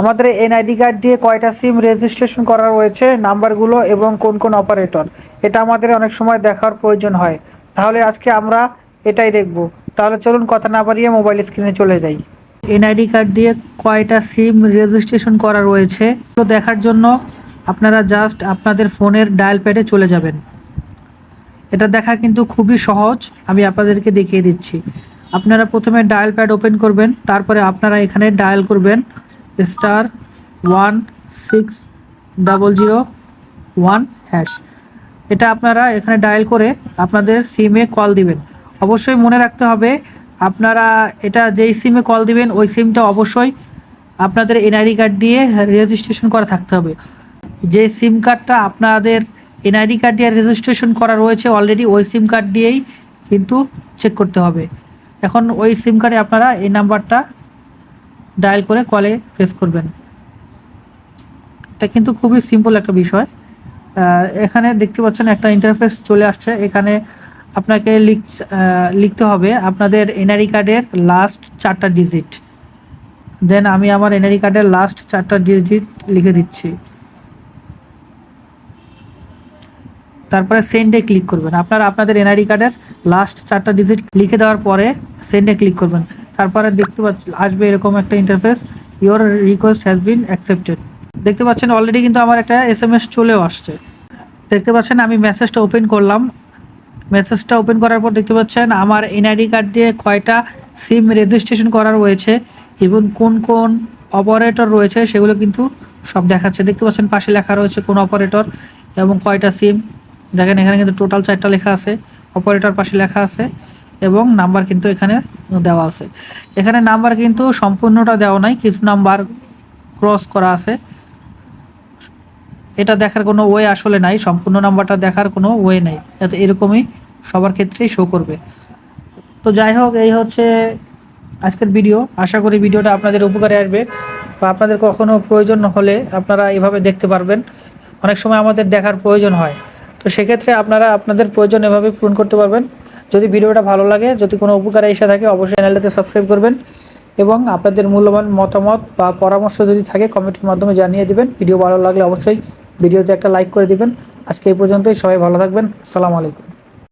আমাদের NID card দিয়ে কয়টা সিম রেজিস্ট্রেশন করা রয়েছে, নাম্বারগুলো এবং কোন কোন অপারেটর? এটা আমাদের অনেক সময় দেখার প্রয়োজন হয়। তাহলে আজকে আমরা এটাই দেখব। তাহলে চলুন কথা না বাড়িয়ে মোবাইল স্ক্রিনে চলে যাই। এনআইডি কার্ড দিয়ে কয়টা সিম রেজিস্ট্রেশন করা রয়েছে তো দেখার জন্য আপনারা জাস্ট আপনাদের ফোনের ডায়াল প্যাডে চলে যাবেন। এটা দেখা কিন্তু খুবই সহজ, আমি আপনাদেরকে দেখিয়ে দিচ্ছি। আপনারা প্রথমে ডায়াল প্যাড ওপেন করবেন, তারপরে আপনারা এখানে ডায়াল করবেন। Star one six double zero one hash. এটা আপনারা এখানে ডায়াল করে আপনাদের সিমে কল দিবেন। অবশ্যই মনে রাখতে হবে, আপনারা এটা যেই সিমে কল দিবেন, ওই সিমটা অবশ্যই আপনাদের এনআইডি কার্ড দিয়ে রেজিস্ট্রেশন করা থাকতে হবে। যে সিম কার্ডটা আপনাদের এনআইডি কার্ড দিয়ে রেজিস্ট্রেশন করা রয়েছে অলরেডি ওই সিম কার্ড দিয়েই কিন্তু চেক করতে হবে। এখন ওই সিম কার্ডে আপনারা এই নাম্বারটা ডায়াল করে কলে প্রেস করবেন। এটা কিন্তু খুবই সিম্পল একটা বিষয়। এখানে দেখতে পাচ্ছেন একটা ইন্টারফেস চলে আসছে। এখানে আপনাকে লিখ লিখতে হবে আপনাদের এনআরই কার্ডের লাস্ট চারটা ডিজিট দেন আমি আমার এনআরই কার্ডের লাস্ট চারটা ডিজিট লিখে দিচ্ছি। তারপরে সেন্ডে ক্লিক করবেন। আপনারা আপনাদের এনআইডি কার্ডের লাস্ট চারটা ডিজিট লিখে দেওয়ার পরে সেন্ডে ক্লিক করবেন। তারপরে দেখতে পাচ্ছেন আসবে এরকম একটা interface your request has been accepted দেখতে পাচ্ছেন অলরেডি কিন্তু আমার একটা এস এম এস চলেও আসছে। দেখতে পাচ্ছেন, আমি মেসেজটা ওপেন করলাম। মেসেজটা ওপেন করার পর দেখতে পাচ্ছেন, আমার এনআইডি কার্ড দিয়ে কয়টা সিম রেজিস্ট্রেশন করা রয়েছে এবং কোন কোন অপারেটর রয়েছে, সেগুলো কিন্তু সব দেখাচ্ছে। দেখতে পাচ্ছেন, পাশে লেখা রয়েছে কোন অপারেটর এবং কয়টা সিম দেখেন, এখানে কিন্তু টোটাল চারটা লেখা আছে অপারেটর পাশে লেখা আছে। এবং নাম্বার কিন্তু এখানে দেওয়া আছে। এখানে নাম্বার কিন্তু সম্পূর্ণটা দেওয়া নাই, কিছু নাম্বার ক্রস করা আছে। এটা দেখার কোনো ওয়ে আসলে নাই, সম্পূর্ণ নাম্বারটা দেখার কোনো ওয়ে নেই। এরকমই সবার ক্ষেত্রেই শো করবে। তো যাই হোক, এই হচ্ছে আজকের ভিডিও আশা করি ভিডিওটা আপনাদের উপকারে আসবে বা আপনাদের কখনো প্রয়োজন হলে আপনারা এভাবে দেখতে পারবেন। অনেক সময় আমাদের দেখার প্রয়োজন হয়। তো সেক্ষেত্রে আপনারা আপনাদের প্রয়োজন এভাবে পূরণ করতে পারবেন। যদি ভিডিওটা ভালো লাগে, যদি কোনো উপকারে এসে থাকে, অবশ্যই চ্যানেলটাতে সাবস্ক্রাইব করবেন এবং আপনাদের মূল্যবান মতামত বা পরামর্শ যদি থাকে, কমেন্টের মাধ্যমে জানিয়ে দেবেন। ভিডিও ভালো লাগলে অবশ্যই ভিডিওতে একটা লাইক করে দিবেন। আজকে এই পর্যন্তই, সবাই ভালো থাকবেন। আসসালামু আলাইকুম।